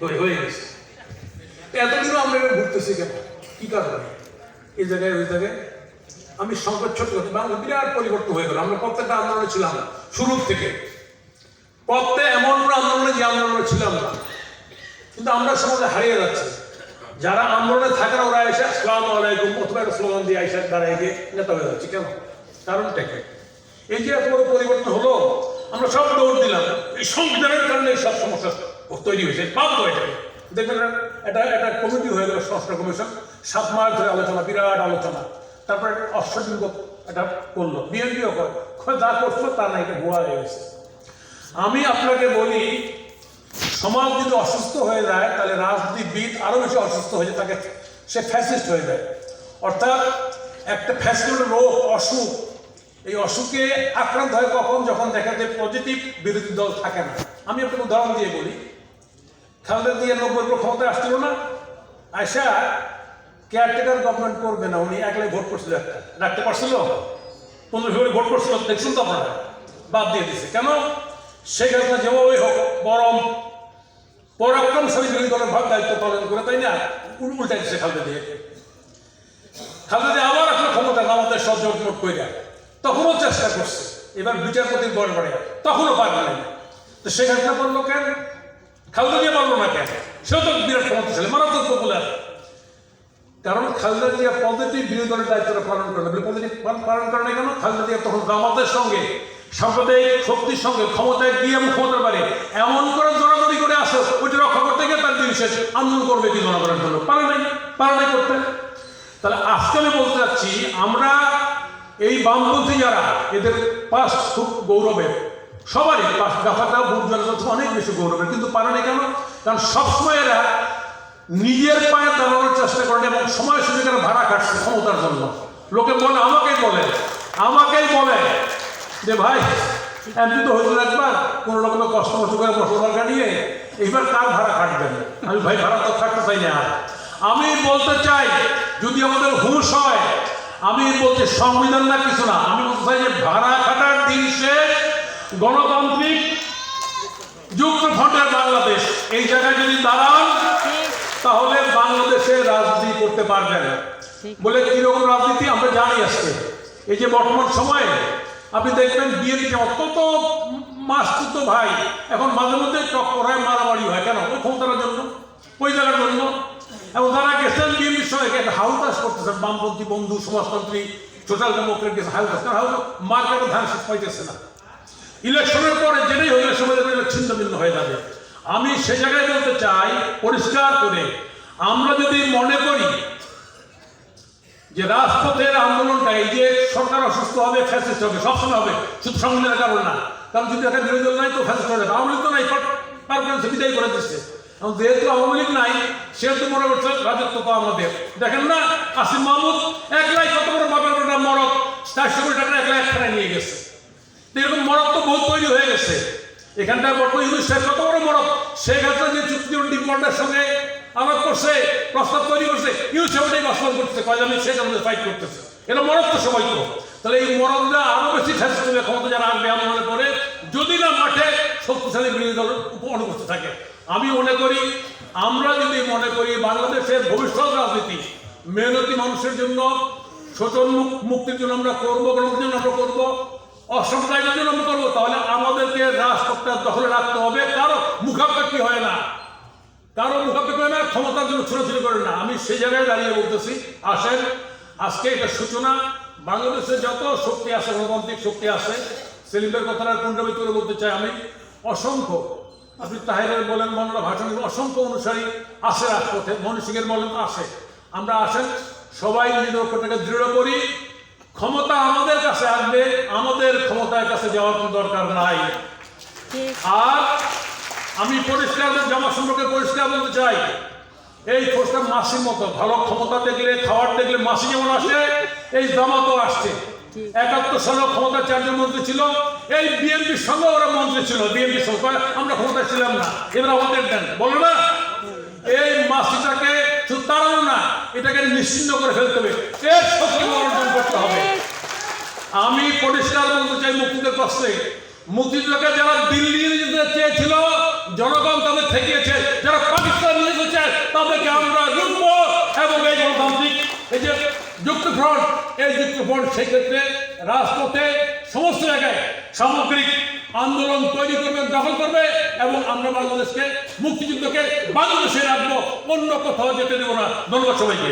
হয়ে গেছে। আমরা এভাবে ঘুরতেছি কেন? কি কারণে? এই জায়গায়, ওই জায়গায়? আমি সংবাদ ছোট বাংলা বিরাট পরিবর্তন হয়ে গেল। আমরা প্রত্যেকটা আন্দোলনে ছিলাম শুরুর থেকে। প্রত্যেক এমন কোনো আন্দোলনে যে আন্দোলনে ছিলাম না। কিন্তু আমরা সমাজে হারিয়ে যাচ্ছি। যারা আন্দোলনে থাকে না, ওরা এসে, আসসালাম আলাইকুম একটা স্লোগান দিয়ে আইসা দাঁড়ায় গিয়ে নেতা হয়ে যাচ্ছে। কেন? কারণটা কি? এই যে এত বড় পরিবর্তন হলো, আমরা সব দৌড় দিলাম। এই সংবিধানের কারণে সব সমস্যা তৈরি হয়েছে বাধ্য হয়ে যাবে। দেখবেন এটা একটা কমিটি হয়ে গেল সংস্কার কমিশন। সাত মাস ধরে আলোচনা, বিরাট আলোচনা। তারপরে অশ্বদিন এটা করল, বিএনপিও করে। যা করছ, তা না, এটা ভুয়া হয়ে গেছে। আমি আপনাকে বলি, সমাজ যদি অসুস্থ হয়ে যায়, তাহলে রাজনীতিবিদ আরও বেশি অসুস্থ হয়ে যায়, তাকে সে ফ্যাসিস্ট হয়ে যায়। অর্থাৎ একটা ফ্যাসিস্ট রোগ অসুখ, এই অসুখে আক্রান্ত হয় কখন? যখন দেখা যায় পজিটিভ বিরোধী দল থাকে না। আমি আপনাকে উদাহরণ দিয়ে বলি খালেদা দিয়ে নব্বই পর ক্ষমতায় আসছিল না? আয়সা কেয়ারটেকার গভর্নমেন্ট করবে না, উনি একলাই ভোট করছিল একটা। রাখতে পারছিল? পনেরো ফেব্রুয়ারি ভোট করছিল, দেখছেন তো আপনারা? বাদ দিয়ে দিছে। কেন? সেই ঘটনা যেভাবে হোক, বরং পরাক্রমশালী বিরোধী দলের ভাগ দায়িত্ব পালন করে, তাই না? উল- উল্টা দিচ্ছে খালেদা দিয়ে খালেদা দিয়ে আবার একটা ক্ষমতা আমাদের সব জোট করে যায় তখনও চেষ্টা করছে। এবার বিচারপতির বড় বাড়ে তখনও পারবে না তো সে ঘটনা করল কেন? খালেদা দিয়ে পারল না কেন? সেও তো বিরাট ক্ষমতাশালী মারাত্মক পপুলার কারণ খালেদা জিয়া পজিটিভ বিরোধী দলের দায়িত্বটা পালন করে না। পজিটিভ পালন করে না কেন? খালেদা জিয়া তখন জামাতের সঙ্গে, সাম্প্রদায়িক শক্তির সঙ্গে, ক্ষমতায় গিয়ে এবং ক্ষমতার পারে এমন করে জোরাজোরি করে আসে, ওইটা রক্ষা করতে গিয়ে তার দিন শেষ। আন্দোলন করবে কি জনগণের জন্য? পারে নাই পারে নাই করতে। তাহলে আজকে আমি বলতে চাচ্ছি আমরা এই বামপন্থী যারা, এদের পাশ খুব গৌরবের। সবারই গাফাটা বুর্জন অনেক বেশি গৌরবের কিন্তু পারে না কেন? কারণ সবসময় এরা নিজের পায়ে দাঁড়ানোর চেষ্টা করেন এবং সময় সুযোগের ভাড়া কাটছে ক্ষমতার জন্য। লোকে বলে, আমাকেই বলে আমাকেই বলে যে ভাই, এমনি তো হয়েছিল একবার, কোনো রকমের কষ্ট মষ্ট করে মশলা নিয়ে, এইবার কার ভাড়া কাটবেন আমি ভাই, ভাড়া তো থাকতে চাই না আমি বলতে চাই, যদি আমাদের হুঁশ হয়, আমি বলছি সংবিধান না কিছু না, আমি বলতে চাই যে ভাড়া খাটার দিন শেষ গণতান্ত্রিক যুক্তফ্রন্টের বাংলাদেশ। এই জায়গায় যদি দাঁড়ান তাহলে বাংলাদেশে রাজনীতি করতে পারবেন। বলে কীরকম রাজনীতি? আমরা জানি আজকে। এই যে বর্তমান সময়ে আপনি দেখবেন বিএনপি অত্যন্ত মাস তো ভাই এখন মাঝে মধ্যে টক্কর হয় মারামারি হয়। কেন? ওই ক্ষমতার জন্য ওই জায়গার জন্য। এবং তারা গেছেন বিএনপির সঙ্গে একটা হাউতাস করতেছেন বামপন্থী বন্ধু সমাজতন্ত্রী সোশ্যাল ডেমোক্রেট গেছে হাউতাস কারণ হাউতাস মার্কেটে ধান শেষ পাইতেছে না। ইলেকশনের পরে যেটাই হলে দেখবে ছিন্ন ভিন্ন হয়ে যাবে। আমি সে জায়গায় বলতে চাই, পরিষ্কার করে, আমরা যদি মনে করি যে রাজপথের আন্দোলনটা এই যে সরকার অসুস্থ হবে ফ্যাসিস্ট হবে, সবসময় হবে, শুধু সংবিধানের কারণ না। কারণ যদি একটা বিরোধী দল নাই, তো ফ্যাসিস্ট যাবে। আওয়ামী লীগ তো নাই পারবেন সে বিদায় করে দিচ্ছে। যেহেতু আওয়ামী লীগ নাই, সেহেতু মনে করছে রাজত্ব তো আমাদের। দেখেন না আসিম মাহমুদ একলাই কত বড় বাপের মরক, চারশো কোটি টাকা একলাই একখানে নিয়ে গেছে। এরকম মরক তো বহু তৈরি হয়ে গেছে। এখানটায় বর্তমান সাহেব কত বড় মরক? শেখ হাসিনা যে চুক্তি ডিপোর্টের সঙ্গে আলাপ করছে, প্রস্তাব তৈরি করছে ইউনিট সাহেব ওটাই বাস্তবায়ন করতেছে, কয় আমি শেখ আমাদের ফাইট করতেছে। এটা মরক তো সবাই তো। তাহলে এই মরকরা আরও বেশি ফ্যাস করবে ক্ষমতা যারা আসবে আমি মনে করে, যদি না মাঠে শক্তিশালী বিরোধী দল অনুপস্থিত থাকে। আমি মনে করি, আমরা যদি মনে করি বাংলাদেশের ভবিষ্যৎ রাজনীতি মেহনতি মানুষের জন্য মুক- মুক্তির জন্য আমরা করব, গণতন্ত্রের জন্য আমরা করব জন্য আমরা করব, তাহলে আমাদেরকে রাজপথটা দখলে রাখতে হবে। কারও মুখাপেক্ষি হয় না। কারও মুখাপেক্ষি হয় না, ক্ষমতার জন্য ছোটাছুটি করে না। আমি সেই জায়গায় দাঁড়িয়ে বলতেছি, আসেন, আজকে এটা সূচনা। বাংলাদেশে যত শক্তি আছে, গণতান্ত্রিক শক্তি আছে, সেলিমের কথাটা পুনরাবৃত্তি করে বলতে চাই আমি? অসংখ্য, আপনি তাহেরের বলেন বাংলা ভাষণ অসংখ্য অনুসারী আছে রাজপথে মনু সিংয়ের বলেন আসে আমরা আসেন, সবাই নিজের লক্ষ্যটাকে দৃঢ় করি। ক্ষমতা আমাদের কাছে আসবে, আমাদের ক্ষমতার কাছে যাওয়ার কোনো দরকার নাই। আর আমি পরিষ্কার জামা সম্পর্কে পরিষ্কার বলতে চাই, এই ফোর্সটা মাসির মতো, ভালো ক্ষমতা দেখলে, খাওয়ার দেখলে মাসি যেমন আসে, এই জামাতও আসছে। একাত্তর সালে ক্ষমতা চারজন মন্ত্রী ছিল, এই বিএনপির সঙ্গে ওরা মন্ত্রী ছিল বিএনপির সঙ্গে। আমরা ক্ষমতা ছিলাম না। এবার আমাদের দেন, বলো না? এই মাসিটাকে এটাকে নিশ্চিন্ন করে ফেলতে হবে। এর শক্তি অর্জন করতে হবে। আমি পরিষ্কার বলতে চাই মুক্তিদের কষ্টে মুক্তিযোদ্ধাকে যারা দিল্লি যেতে চেয়েছিল, জনগণ তাদের ঠেকিয়েছে, যারা পাকিস্তান নিয়ে এসেছে তাদেরকে আমরা রুখবো এবং এই গণতান্ত্রিক, এই যে যুক্ত ফ্রন্ট এই যুক্ত ফ্রন্ট সেই ক্ষেত্রে রাজপথে সমস্ত জায়গায় সামগ্রিক আন্দোলন তৈরি করবে, দখল করবে এবং আমরা বাংলাদেশকে মুক্তিযুদ্ধকে বাংলাদেশে রাখব। অন্য কোথাও যেতে দেবো না। ধন্যবাদ সবাইকে।